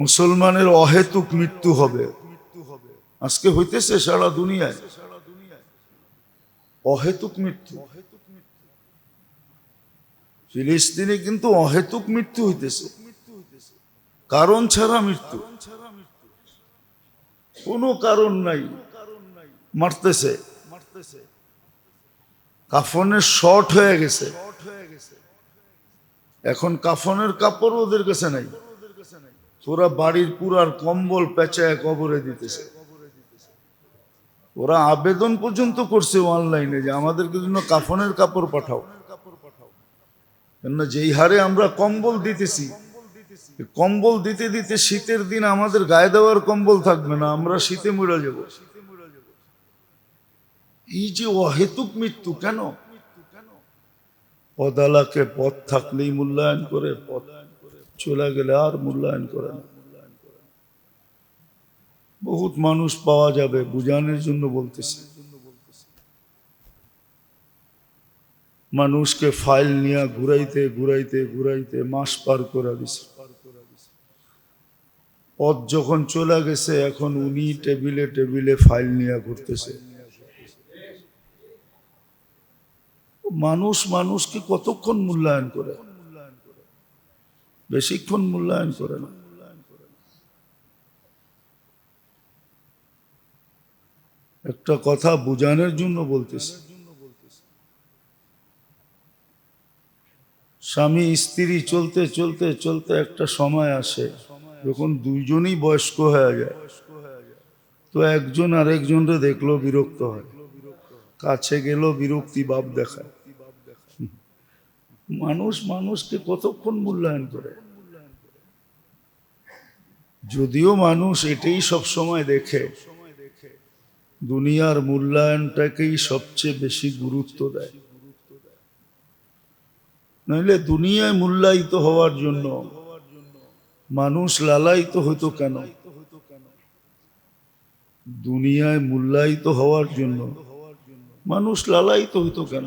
মুসলমানের অহেতুক মৃত্যু হবে। আজকে হইতেছে সারা দুনিয়ায়। অহেতুক মৃত্যু। ফিলিস্তিনে কিন্তু অহেতুক মৃত্যু হইতেছে। কারণ ছাড়া মৃত্যু। কোনো কারণ নাই। মারতেছে। কাফনের শর্ট হয়ে গেছে। এখন কাফনের কাপড় ওদের কাছে নাই। তোরা বাড়ির পুরার কম্বল পেঁচায় কবরে দিতেছে। ওরা আবেদন পর্যন্ত করছে অনলাইনে যে আমাদেরকে জন্য কাফনের কাপড় পাঠাও। কেননা যেই হারে আমরা কম্বল দিতেছি কম্বল দিতে দিতে শীতের দিন আমাদের গায়ে দেওয়ার কম্বল থাকবে না, আমরা শীতে মরে যাব। এই যে অহেতুক মৃত্যু কেন? পদালাকে পথ থাকলেই মূল্যায়ন করে, পথ চলে গেলে আর মূল্যায়ন করে না। বহুত মানুষ পাওয়া যাবে, বুঝানোর জন্য বলতেছি। মানুষকে ফাইল নিয়ে ঘুরাইতে ঘুরাইতে ঘুরাইতে মাস পার করে দিছে। পথ যখন চলে গেছে, এখন উনি টেবিলে টেবিলে ফাইল নিয়ে ঘুরতেছে। মানুষ মানুষকে কতক্ষণ মূল্যায়ন করে? বেশিক্ষণ মূল্যায়ন করে না। একটা কথা বুঝানোর জন্য বলতেছি। স্বামী, স্ত্রী চলতে চলতে চলতে একটা সময় আসে, যখন দুইজনই বয়স্ক হয়ে যায়। তো একজন আরেকজনরে দেখল বিরক্ত হয়। কাছে গেল বিরক্তি ভাব দেখায়। মানুষ মানুষকে কতক্ষণ মূল্যায়ন করে? যদিও মানুষ এটাই সব সময় দেখে, দুনিয়ার মূল্যায়নটাকেই সবচেয়ে বেশি গুরুত্ব দেয়। নইলে দুনিয়ায় মূল্যায়িত হওয়ার জন্য মানুষ লালায়িত হইতো কেন? দুনিয়ায় মূল্যায়িত হওয়ার জন্য মানুষ লালায়িত হইতো কেন?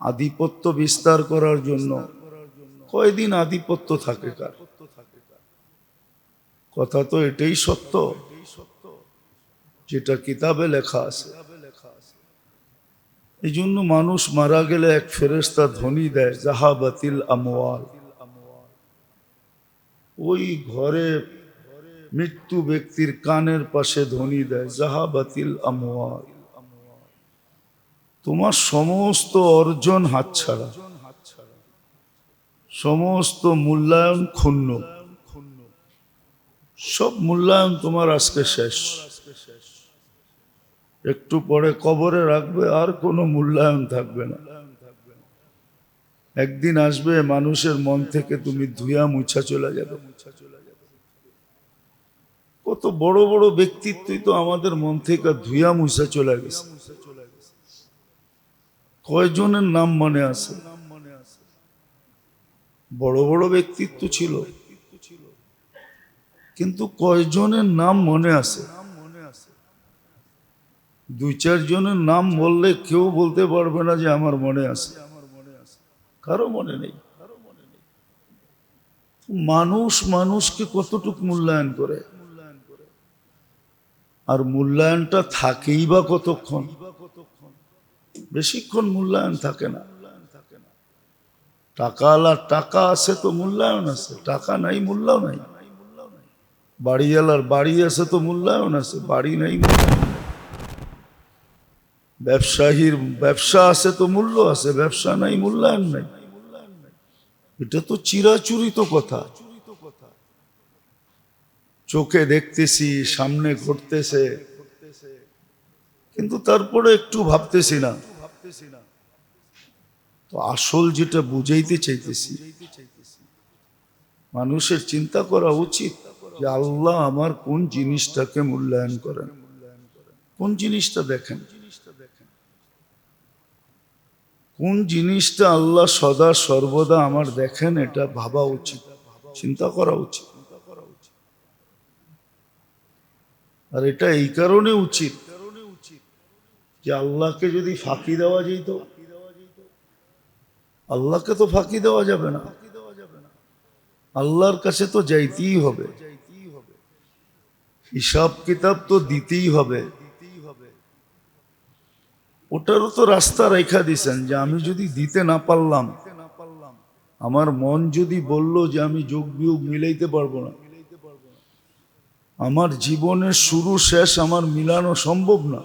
আধিপত্য বিস্তার করার জন্য কয়দিন আধিপত্য থাকে কার? কথা তো এটাই সত্য যেটা কিতাবে লেখা আছে। এই জন্য মানুষ মারা গেলে এক ফেরেস্তা ধ্বনি দেয়, জাহাবাতিল আমওয়াল। ওই ঘরে মৃত্যু ব্যক্তির কানের পাশে ধ্বনি দেয়, জাহাবাতিল আমওয়াল। তোমার সমস্ত অর্জন হাতছাড়া। সমস্ত মূল্যায়ন ক্ষুণ্ণ। সব মূল্যায়ন তোমার আজকে শেষ। একটু পরে কবরে রাখবে, আর কোনো মূল্যায়ন থাকবে না। একদিন আসবে মানুষের মন থেকে, তুমি ধুয়া মুছা চলে যাবে। কত বড় বড় ব্যক্তিত্বই তো আমাদের মন থেকে ধুয়া মুছা চলে গেছে। কয়জনের নাম মনে আছে? বড় বড় ব্যক্তিত্ব ছিল। কিন্তু কয়জনের নাম মনে আছে? দুই চার জনের নাম বললে কেউ বলতে পারবে না যে আমার মনে আছে। কারও মনে নেই। মানুষ মানুষকে কতটুক মূল্যায়ন করে? আর মূল্যায়নটা থাকেই বা কতক্ষণ? বেশিক্ষণ মূল্যায়ন থাকে না। টাকা আলার টাকা আছে তো মূল্যায়ন আছে। টাকা নাই মূল্য নাই। বাড়িওয়ালার বাড়ি আছে তো মূল্যায়ন আছে। বাড়ি নাই। ব্যবসায়ীর ব্যবসা আছে তো মূল্য আছে। ব্যবসা নাই, মূল্যায়ন নাই। এটা তো চিরাচরিত কথা। চোখে দেখতেছি, সামনে ঘটতেছে। কিন্তু তারপরে একটু ভাবতেছি না। তো আসল যেটা বুঝাইতে চাইতেছি, মানুষের চিন্তা করা উচিত যে আল্লাহ আমার কোন জিনিসটাকে মূল্যায়ন করেন। কোন জিনিসটা দেখেন? কোন জিনিসটা আল্লাহ সদা সর্বদা আমার দেখেন, এটা ভাবা উচিত, চিন্তা করা উচিত। আর এটা এই কারণে উচিত যে আল্লাহকে যদি ফাঁকি দেওয়া যেত, আল্লাহকে তো ফাঁকি দেওয়া যাবে না। আল্লাহর কাছে তো যাইতেই হবে। হিসাব কিতাব তো দিতেই হবে। ওটারও তো রাস্তা রেখা দিছেন যে আমি যদি দিতে না পারলাম, আমার মন যদি বলল যে আমি যোগ বিয়োগ মিলাইতে পারব না, আমার জীবনের শুরু শেষ আমার মিলানো সম্ভব না।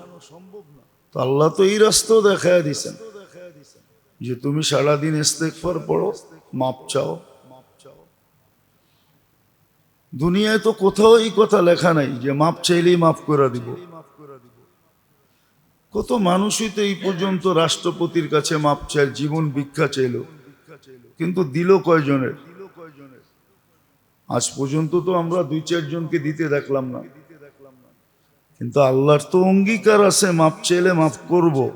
তো আল্লাহ তো এই রাস্তাও দেখায় দিছেন যে তুমি সারাদিন ইস্তেকফার পড়ো, মাপ চাও। দুনিয়ায় তো কোথাও এই কথা লেখা নাই যে মাপ চাইলেই মাফ করে দিব। কত মানুষই তো এই পর্যন্ত রাষ্ট্রপতির কাছে মাপ চাই জীবন ভিক্ষা চাইল, কিন্তু দিল কয়জনের? আজ পর্যন্ত তো আমরা দুই চারজনকে দিতে দেখলাম না। কিন্তু আল্লাহর তো অঙ্গীকার আছে, মাপ চাইলে মাফ করব।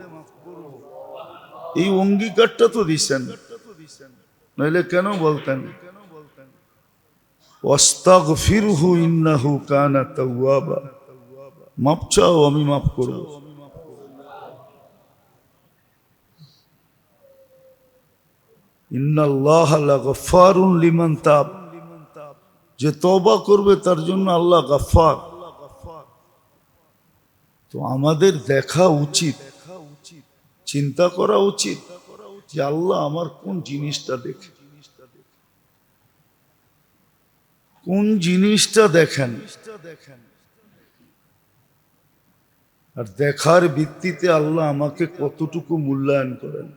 এই অঙ্গীকারটা তো দিছেন। নইলে কেন বলতেন? ওয়াস্তাগফিরহু ইন্নাহু কানা তাওয়াবা। মাপ চাও, আমি মাফ করব। ইন্নাল্লাহ লাগফারুন লিমান তাব। যে তওবা করবে, তার জন্য আল্লাহ গাফার। তো আমাদের দেখা উচিত, চিন্তা করা উচিত যে আল্লাহ আমার কোন জিনিসটা দেখে। কোন জিনিসটা দেখেন? আর দেখার ভিত্তিতে আল্লাহ আমাকে কতটুকু মূল্যায়ন করেন।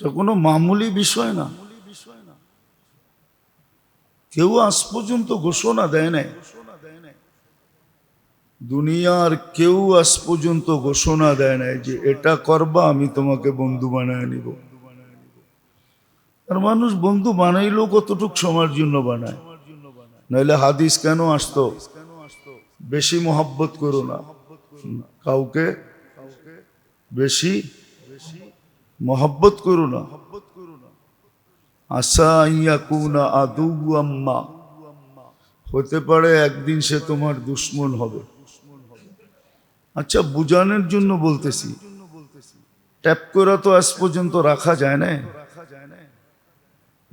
এটা কোনো মামুলি বিষয় না। কেউ আজ পর্যন্ত ঘোষণা দেয় নাই। দুনিয়ার কেউ আজ পর্যন্ত ঘোষণা দেয় নাই যে এটা করবা, আমি তোমাকে বন্ধু বানায় নিব। আর মানুষ বন্ধু বানাইলেও কতটুক সময়ের জন্য বানায়? নইলে হাদিস কেন আসতো? বেশি মোহাব্বত করো না। কাউকে বেশি মোহাব্বত করো না। আশা ইয়াকুনা আদু আম্মা। হতে পারে একদিন সে তোমার দুশ্মন হবে। আচ্ছা বুঝানোর জন্য বলতেছি। ট্যাপ করা তো আজ পর্যন্ত রাখা যায় না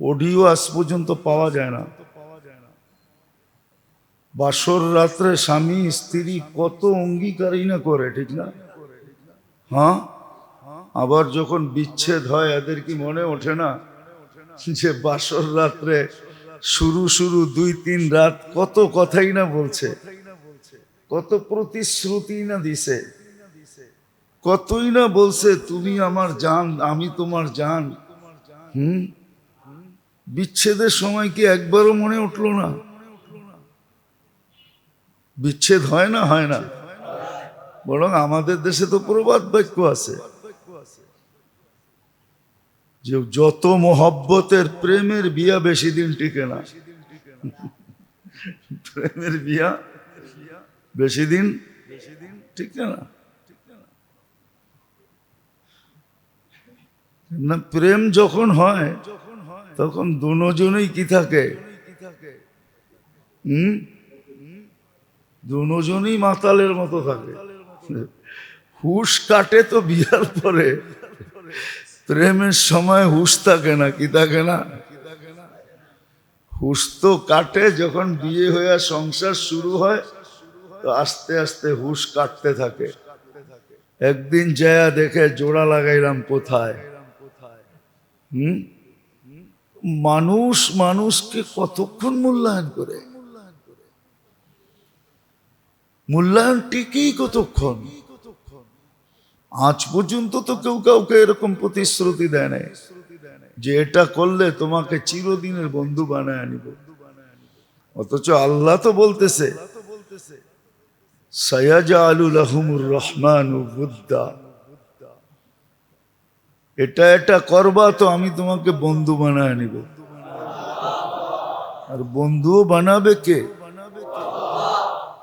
অডিও আজ পর্যন্ত পাওয়া যায় না। বাসর রাত্রে স্বামী, স্ত্রী কত অঙ্গীকারই না করে, ঠিক না? হ্যাঁ? আবার যখন বিচ্ছেদ হয়, এদের কি মনে ওঠে না যে বাসর রাত্রে শুরু শুরু, দুই, তিন রাত কত কথাই না বলছে? কত প্রতিশ্রুতি না দিছে? কতই না বলছে, তুমি আমার জান, আমি তোমার জান। হুম? বিচ্ছেদের সময় কি একবারও মনে উঠল না? বিচ্ছেদ হয় না হয় না। বরং আমাদের দেশে তো প্রবাদ বাক্য আছে। যে যত মোহব্বতের প্রেমের বিয়া বেশি দিন টিকে না। প্রেমের বিয়া বেশি দিন না? না। প্রেম যখন হয় তখন দুজনেই কি থাকে? হুম? দুজনই মাতালের মতো থাকে। হুশ কাটে তো বিয়ার পরে। প্রেমের সময় হুশ থাকে না কি থাকে না? হুশ তো কাটে যখন বিয়ে হয়ে সংসার শুরু হয়। তো আস্তে আস্তে হুশ কাটতে থাকে। একদিন যায়া দেখে জোড়া লাগাইলাম কোথায়? হুম? মানুষ মানুষকে কতক্ষণ মূল্যায়ন করে? মূল্যায়ন টিকেই কতক্ষণ? আজ পর্যন্ত তো কেউ কাউকে এরকম প্রতিশ্রুতি দেয় নাই। যে এটা করলে তোমাকে চিরদিনের বন্ধু বানায় আনিব। অথচ আল্লাহ তো বলতেছে রহমান এটা এটা করবা তো আমি তোমাকে বন্ধু বানায় নিব। আর বন্ধুও বানাবে কে?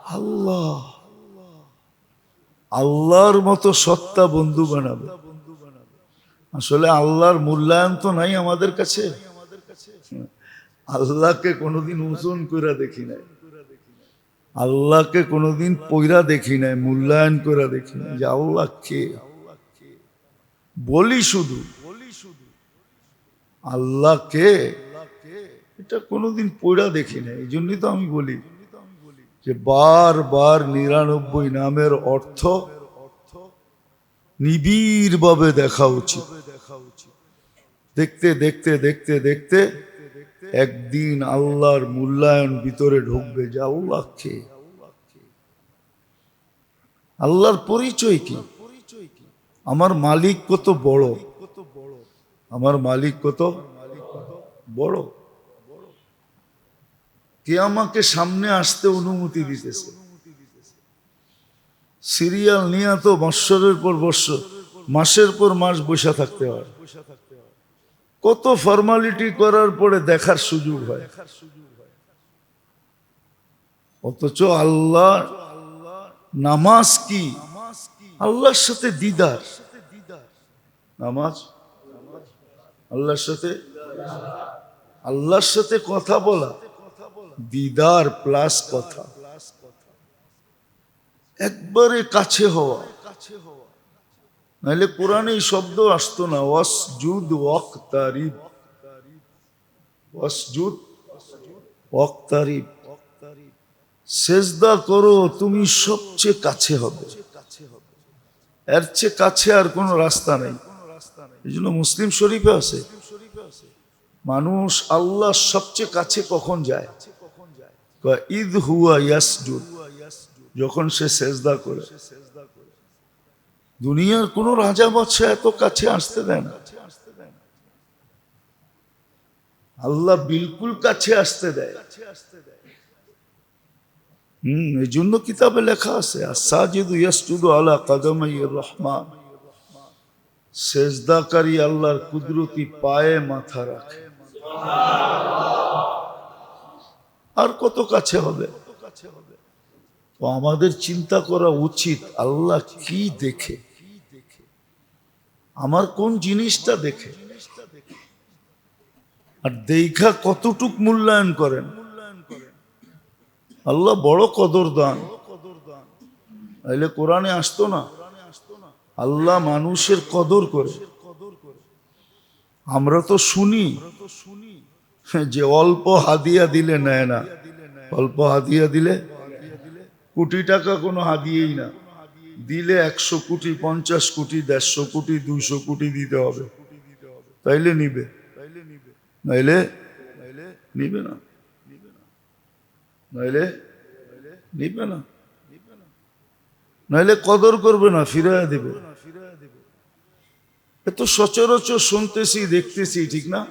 আল্লাহ। আল্লাহর মতো সত্তা বন্ধু বানাবে। আসলে আল্লাহর মূল্যায়ন তো নাই আমাদের কাছে। আল্লাহকে কোনোদিন ওজন করে দেখি নাই। আল্লাহকে কোনোদিন পইরা দেখি নাই, মূল্যায়ন করে দেখি নাই, যে আল্লাহ কে? বলি শুধু। আল্লাহ কে? এটা কোনোদিন পড়া দেখি নাই, এই জন্যই তো আমি বলি যে বারবার নিরানব্বই নামের অর্থ নিবিড় ভাবে দেখা উচিত। দেখতে দেখতে দেখতে দেখতে একদিন আল্লাহর মূল্যায়ন ভিতরে ঢুকবে, যে আল্লাহ কে? আল্লাহর পরিচয় কি? আমার মালিক কত বড়? আমার মালিক কত বড়? কে আমাকে সামনে আসতে অনুমতি দিতেছে? সিরিয়াল নিয়ে তো বৎসরের পর বৎসর, মাসের পর মাস বসে থাকতে হয়। কত ফর্মালিটি করার পরে দেখার সুযোগ হয়। অথচ আল্লাহ নামাজ কি? আল্লাহর সাথে দিদার। নামাজ? আল্লাহর সাথে? আল্লাহর সাথে কথা বলা। দিদার প্লাস কথা। একবারে কাছে হওয়া। নাহলে কোরআনে এই শব্দ আসতো না, ওয়াসজুদ ওয়াক্তারিব। ওয়াসজুদ ওয়াক্তারিব। সেজদা করো, তুমি সবচেয়ে কাছে হবে। এর চেয়ে কাছে আর কোনো রাস্তা নেই। এই জন্য মুসলিম শরীফে আছে, মানুষ আল্লাহ সবচেয়ে কাছে কখন যায়? ঈদ হুয়া ইয়াসজুদ যখন সে সেজদা করে। দুনিয়ার কোন রাজা বাদশাহ এত কাছে আসতে দেয় আল্লাহ বিলকুল কাছে আসতে দেয়। হম এই জন্য কিতাবে লেখা আছে রহমান। সেজদাকারী আল্লাহর কুদরতি পায়ে মাথা রাখে। আর কত কাছে হবে? তো আমাদের চিন্তা করা উচিত, আল্লাহ কি দেখে? আমার কোন জিনিসটা দেখে? আর দেখা কতটুক মূল্যায়ন করেন? আল্লাহ বড় কদর দান তাইলে কোরআনে আসতো না? আল্লাহ মানুষের কদর করে। আমরা তো শুনি, যে অল্প হাদিয়া দিলে নেয় না। অল্প হাদিয়া দিলে কোটি টাকা কোনো হাদিয়েই না। দিলে একশো কোটি, পঞ্চাশ কোটি, দেড়শো কোটি, দুইশো কোটি দিতে হবে। তাইলে নিবে। নাইলে নিবে না। নাইলে নিবে না। নাইলে কদর করবে না, ফিরাইয়া দিবে। এ তো সচরাচর শুনতেছি, দেখতেছি, ঠিক না?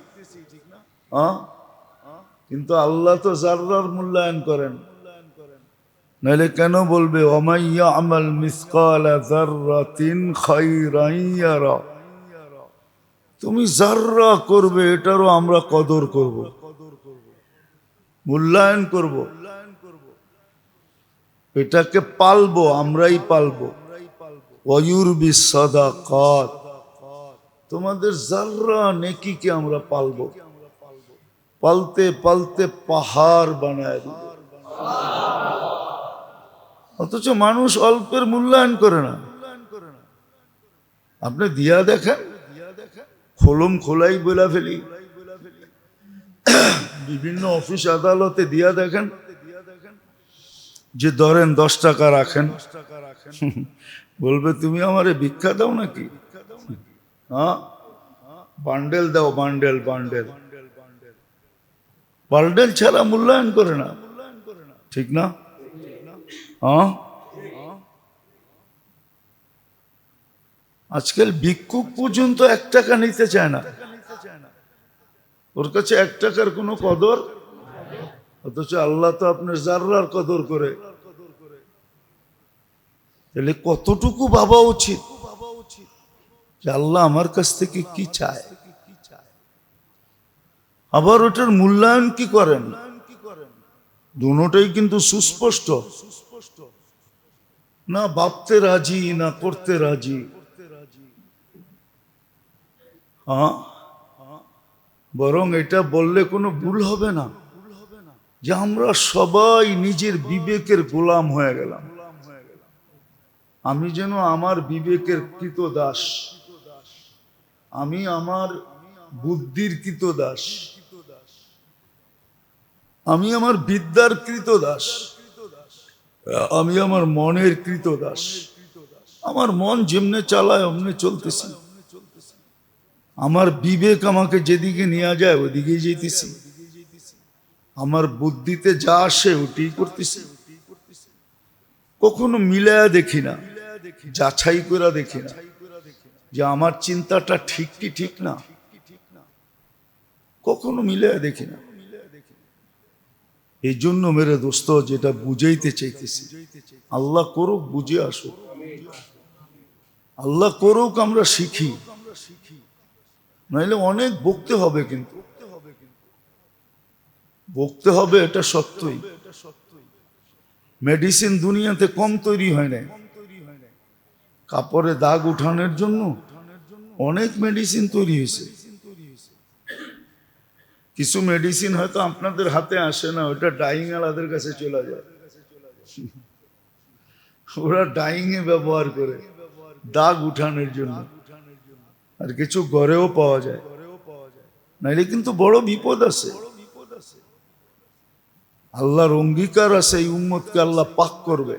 কিন্তু আল্লাহ তো জার্রার মূল্যায়ন করেন। নাহলে কেন বলবে অমাইয়া আমাল মিসকালা তুমি জাররা করবে, এটারও আমরা কদর করব, মূল্যায়ন করব। এটাকে পালবো, আমরাই পালবো। অয়ুর বিসাদাকাত। তোমাদের জাররা নেকিকে আমরা পালবো। পালতে পালতে পাহাড় বানায় দিব। অথচ মানুষ অল্পের মূল্যায়ন করে না। আপনি দিয়া দেখেন, খোলম খোলাই বলা ফেলি। বিভিন্ন অফিস আদালতে দিয়া দেখেন, যে ধরেন দশ টাকা রাখেন। বলবে, তুমি আমারে ভিক্ষা দাও নাকি? হ্যাঁ? বান্ডেল দাও, বান্ডেল বান্ডেল। বান্ডেল ছাড়া মূল্যায়ন করে না। ঠিক না? আজকাল ভিক্ষুক পর্যন্ত এক টাকা নিতে চায় না। ওর কাছে এক টাকার কোনো কদর? অথচ আল্লাহ তো আপনার জার্রার কদর করে। তাহলে কতটুকু ভাবা উচিত যে আল্লাহ আমার কাছ থেকে কি চায়? আবার ওটার মূল্যায়ন কি করেন? দুটাই কিন্তু সুস্পষ্ট। না ভাবতে রাজি, না করতে রাজি। হ্যাঁ বরং এটা বললে কোনো ভুল হবে না যে আমরা সবাই নিজের বিবেকের গোলাম হয়ে গেলাম। আমি যেন আমার বিবেকের কৃত দাস আমি আমার বুদ্ধির কৃত দাস আমি আমার বিদ্যার কৃত দাস আমি আমার মনের কৃত দাস আমার মন যেমনে চালায়, অমনে চলতেছি। আমার বিবেক আমাকে যেদিকে নিয়ে যায় ওদিকে যেতেছি। আমার বুদ্ধিতে যা আসে ওটি করতেছি। কখনো মিলায়া দেখি না, যাচাই করে দেখি না, যে আমার চিন্তাটা ঠিক কি ঠিক না। কখনো মিলায়া দেখি না। এই জন্য মেরে দোস্ত, যেটা বুঝাইতে চাইতেছি। আল্লাহ করুক, বুঝে আসুক। আল্লাহ করুক, আমরা শিখি। নাইলে অনেক বকতে হবে কিন্তু। বকতে হবে, এটা সত্যই। মেডিসিন দুনিয়াতে কম তৈরি হয় না কাপড়ে দাগ উঠানোর জন্য অনেক মেডিসিন তৈরি হয়েছে। কিছু মেডিসিন হয়তো আপনাদের হাতে আসে না, ওটা ডাইং আলাদের কাছে চলে যায়। ওরা ডাইং এ ব্যবহার করে, দাগ উঠানোর জন্য। আর কিছু ঘরেও পাওয়া যায়। নাইলে কিন্তু বড় বিপদ আছে। আল্লাহর অঙ্গীকার আছে এই উম্মতকে আল্লাহ পাক করবে।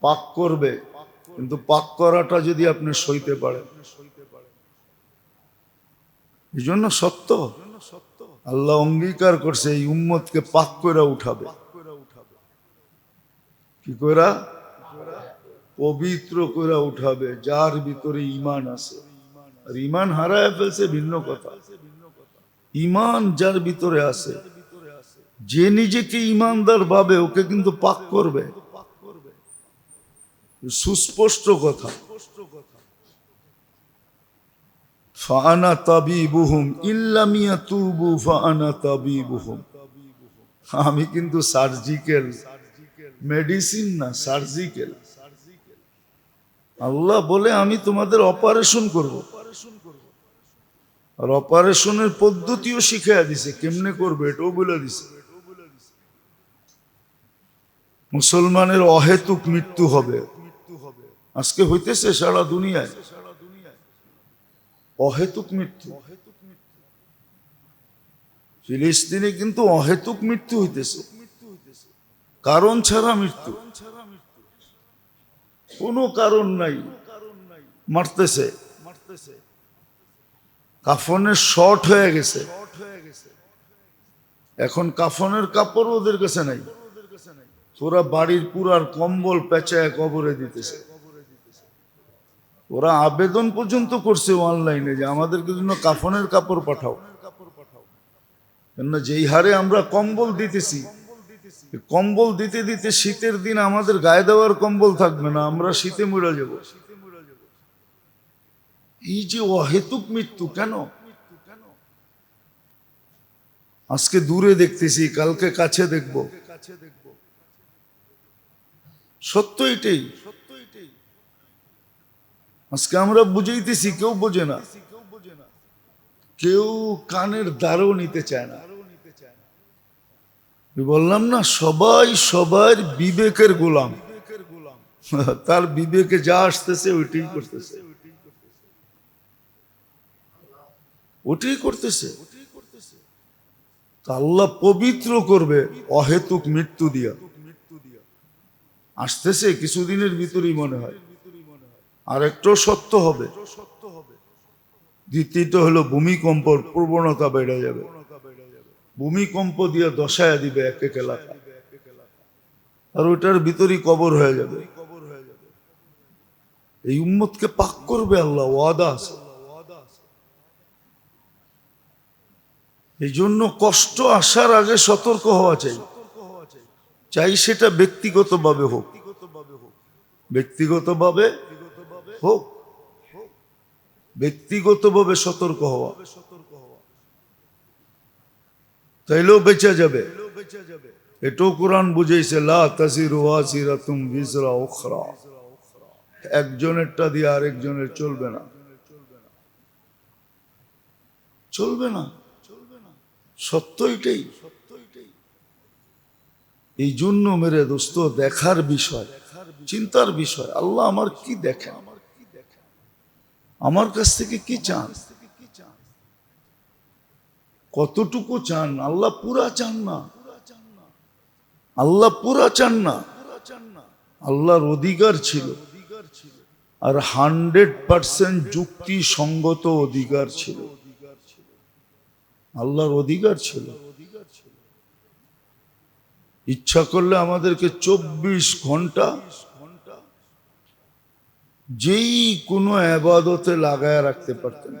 পাক করবে। কিন্তু পাক করাটা যদি আপনি সইতে পারেন। এই জন্য সত্য। আল্লাহ অঙ্গীকার করছে এই উম্মতকে পাক করে উঠাবে। কি করা পবিত্র করে উঠাবে, যার ভিতরে ইমান আছে। আর ইমান হারায় ফেলছে ভিন্ন কথা। ইমান যার ভিতরে আছে, যে নিজেকে ইমানদার ভাবে ওকে কিন্তু পাক করবে। সুস্পষ্ট কথা। ফানা ইল্লামিয়া তুবু ফানা আমি কিন্তু সার্জিক্যাল মেডিসিন না, সার্জিক্যাল। আল্লাহ বলে আমি তোমাদের অপারেশন করব। আর অপারেশনের পদ্ধতিও শিখিয়ে দিছে, কেমনে করবে এটাও বলে দিছে। মুসলমানের অহেতুক মৃত্যু হবে। আজকে হইতেছে সারা দুনিয়ায়। অহেতুক মৃত্যু। ফিলিস্তিনে কিন্তু অহেতুক মৃত্যু হইতেছে। কারণ ছাড়া মৃত্যু। কোনো কারণ নাই। মারতেছে। কাফনের শর্ট হয়ে গেছে। এখন কাফনের কাপড় ওদের কাছে নাই। ওরা বাড়ির পুরার কম্বল পেঁচায় কবরে দিতেছে। ওরা আবেদন পর্যন্ত করছে অনলাইনে যে আমাদেরকে জন্য কাফনের কাপড় পাঠাও। কেননা যেই হারে আমরা কম্বল দিতেছি কম্বল দিতে দিতে শীতের দিন আমাদের গায়ে দেওয়ার কম্বল থাকবে না, আমরা শীতে মরে যাব। এই যে অহেতুক মৃত্যু কেন? আজকে দূরে দেখতেছি, কালকে কাছে দেখব। সত্য এটাই। আজকে আমরা বুঝাইতেছি, কেউ বোঝে না। কেউ কানের দ্বারও নিতে চায় না। বললাম না, সবাই সবার বিবেকের গোলাম। তার বিবেকে যা আসতেছে, ওইটাই করতেছে। ওটাই করতেছে। আল্লাহ পবিত্র করবে অহেতুক মৃত্যু দিয়া। আসতেছে, কিছুদিনের ভিতরেই মনে হয়। আর একটু সত্য হবে। দ্বিতীয়টা হলো ভূমিকম্পর প্রবণতা বেড়ে যাবে। ভূমিকম্প দিয়ে দশায় দিবে এক এক এলাকা। আর ওইটার ভিতরই কবর হয়ে যাবে। এই উম্মতকে পাক করবে আল্লাহ, ওয়াদা আছে। এই জন্য কষ্ট আসার আগে সতর্ক হওয়া চাই। চাই সেটা ব্যক্তিগতভাবে হোক। ব্যক্তিগতভাবে হোক। ব্যক্তিগতভাবে সতর্ক হওয়া। তাইলেও বেঁচে যাবে। এটাও কোরআন বুঝেছে একজনেরটা দিয়ে আরেকজনের চলবে না। চলবে না। সত্য এটাই। এই জন্য মেরে দোস্ত, দেখার বিষয়, চিন্তার বিষয়, আল্লাহ আমার কি দেখে? আমার কাছ থেকে কি চান? কতটুকু চান? আল্লাহ পুরা চান না। আল্লাহ পুরা চান না। আল্লাহর অধিকার ছিল। আর হান্ড্রেড পার্সেন্ট যুক্তিসঙ্গত অধিকার ছিল। আল্লাহর অধিকার ছিল। ইচ্ছা করলে আমাদেরকে চব্বিশ ঘণ্টা যেই কোনো আবাদতে লাগায় রাখতে পারতেন,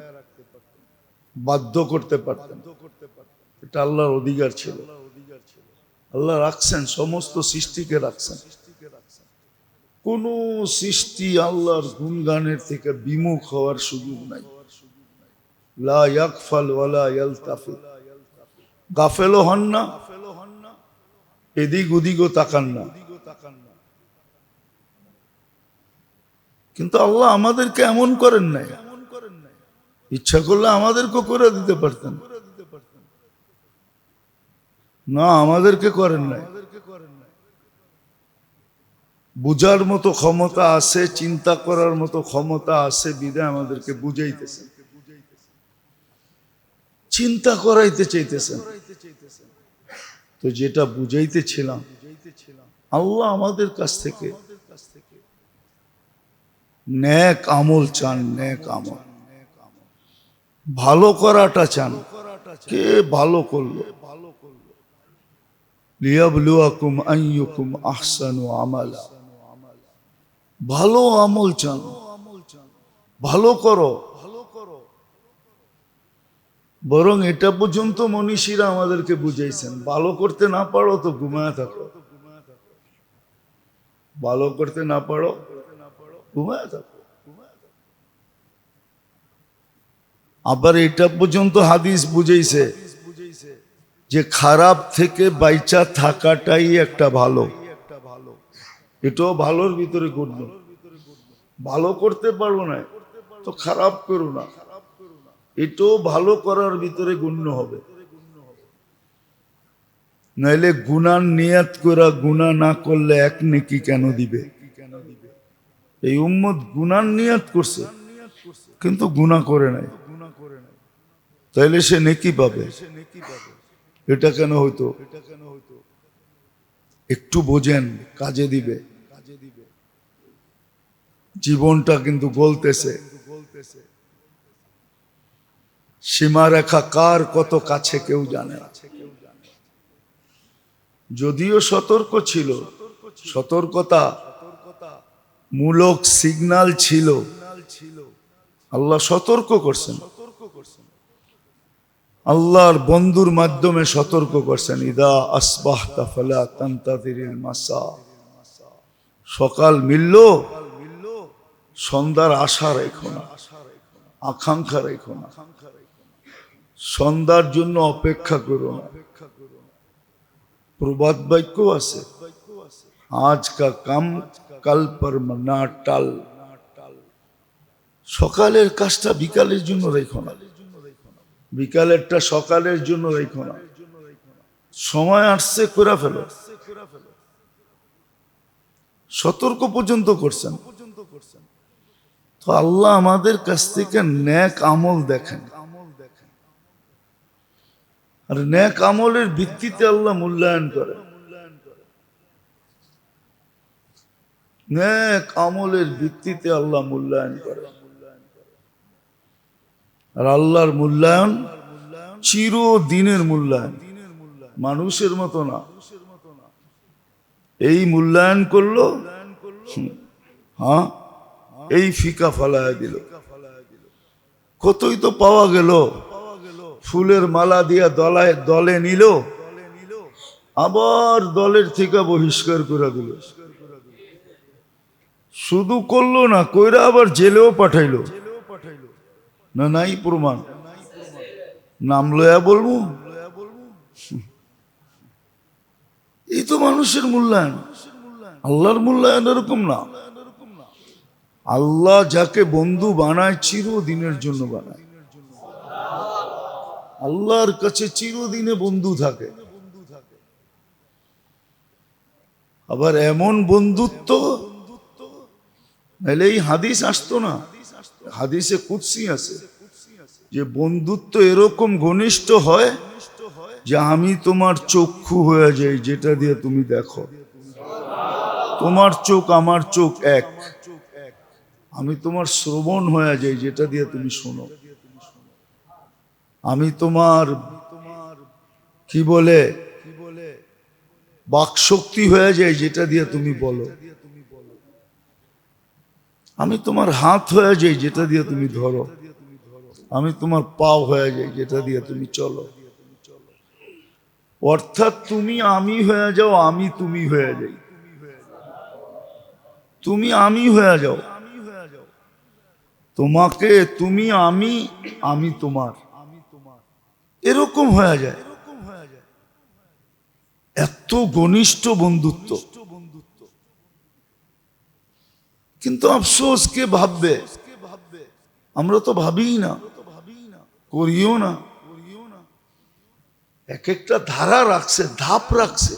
বাধ্য করতে পারতেন। এটা আল্লাহর অধিকার ছিল। আল্লাহ রাখছেন, সমস্ত সৃষ্টিকে রাখছেন। কোন সৃষ্টি আল্লাহর গুণগানের থেকে বিমুখ হওয়ার সুযোগ নাই। লা ইয়াকফাল ওয়ালা ইয়ালতাফিল গাফেলও হন না, এদিক ওদিকও তাকান না। কিন্তু আল্লাহ আমাদেরকে এমন করেন নাই। ইচ্ছা করলে আমাদেরকে করে দিতে পারতেন। না, আমাদেরকে করেন নাই। বুঝার মতো ক্ষমতা আছে, চিন্তা করার মতো ক্ষমতা আছে বিদায় আমাদেরকে বুঝাইতেছেন চিন্তা করাইতে চাইতেছেন। তো যেটা বুঝাইতেছিলাম, আল্লাহ আমাদের কাছ থেকে ন্যাক আমল চান ন্যাক আমল। ভালো করাটা চান। কে ভালো করল? লিয়াবলুয়াকুম আইয়ুকুম আহসানু আমালা। ভালো আমল চান। ভালো করো। বরং এটা পর্যন্ত মনীষীরা আমাদেরকে বুঝাইছেন, ভালো করতে না পারো তো ঘুমায় থাকো। ভালো করতে না পারো আবার এটা পর্যন্ত হাদিস বুঝাইছে যে খারাপ থেকে বাইচা থাকাটাই একটা ভালো। এটাও ভালোর ভিতরে গণ্য ভালো করতে পারব না, তো খারাপ করো না। এটাও ভালো করার ভিতরে গণ্য হবে। নাইলে গুনার নিয়াত করা গুণা না করলে এক নেকি কেন দিবে? এই উম্মত গুনার নিয়াত করছে, কিন্তু গুণা করে নাই। তাইলে সে নেকি পাবে? এটা কেন হইতো? একটু বোঝেন, কাজে দিবে। জীবনটা কিন্তু গলতেছে। সীমারেখা কার কত কাছে কেউ জানে যদিও সতর্ক ছিল, সতর্কতা মূলক সিগনাল ছিল। আল্লাহ সতর্ক করছেন। আল্লাহর বন্ধুর মাধ্যমে সতর্ক করছেন। ইদা আসবাহ সকাল মিলল, সন্ধ্যার আশা রেখো না, আকাঙ্ক্ষা রেখো না। সন্ধ্যার জন্য অপেক্ষা করো প্রবাদ বাক্য আছে। আজ কাম কাল পর না টাল। সকালের কাজটা বিকালের জন্য রেখো না। বিকালেরটা সকালের জন্য রেখো না। সময় আসছে, করে ফেলো। সতর্ক পর্যন্ত করছেন। তো আল্লাহ আমাদের কাছ থেকে ন্যাক আমল দেখেন। আর ন্যাক আমলের ভিত্তিতে আল্লাহ মূল্যায়ন করে ন্যাক আমলের ভিত্তিতে আল্লাহ মূল্যায়ন করে। আর আল্লাহর মূল্যায়ন চিরদিনের মূল্যায়ন। মানুষের মতো না। এই মূল্যায়ন করল হ্যাঁ এই ফিকা ফালায় দিল। কতই তো পাওয়া গেল। ফুলের মালা দিয়া দলায়, দলে নিল। আবার দলের থেকে বহিষ্কার করে দিল। শুধু করল না, কইরা আবার জেলেও পাঠাইলো। না, নাই প্রমাণ। নাম লয়া বলব? এই তো মানুষের মূল্যায়ন। আল্লাহর মূল্যায়ন এরকম না। আল্লাহ যাকে বন্ধু বানায়, চিরদিনের জন্য বানায়। আল্লাহর কাছে চিরদিনে বন্ধু থাকে। আবার এমন বন্ধুত্ব নাহলে এই হাদিস আসতো না। হাদিসে কুৎসি আছে যে বন্ধুত্ব এরকম ঘনিষ্ঠ হয় যে আমি তোমার চক্ষু হয়ে যাই, যেটা দিয়ে তুমি দেখো। তোমার চোখ আমার চোখ এক। আমি তোমার শ্রবণ হয়ে যাই, যেটা দিয়ে তুমি শোনো। আমি তোমার, কি বলে, বাকশক্তি হয়ে যায় যেটা দিয়ে তুমি বলো। আমি তোমার হাত হয়ে যাই, যেটা দিয়ে তুমি ধরো। আমি তোমার পাও হয়ে যাই, যেটা দিয়ে তুমি চলো। অর্থাৎ তুমি আমি হয়ে যাও, আমি তুমি হয়ে যাই। তুমি আমি হয়ে যাও। তোমাকে তুমি আমি আমি তোমার। এরকম হয়ে যায়। এত ঘনিষ্ঠ বন্ধুত্ব। কিন্তু আফসোস, কে ভাববে? আমরা তো ভাবিই না, করিও না। এক একটা ধারা রাখছে, ধাপ রাখছে।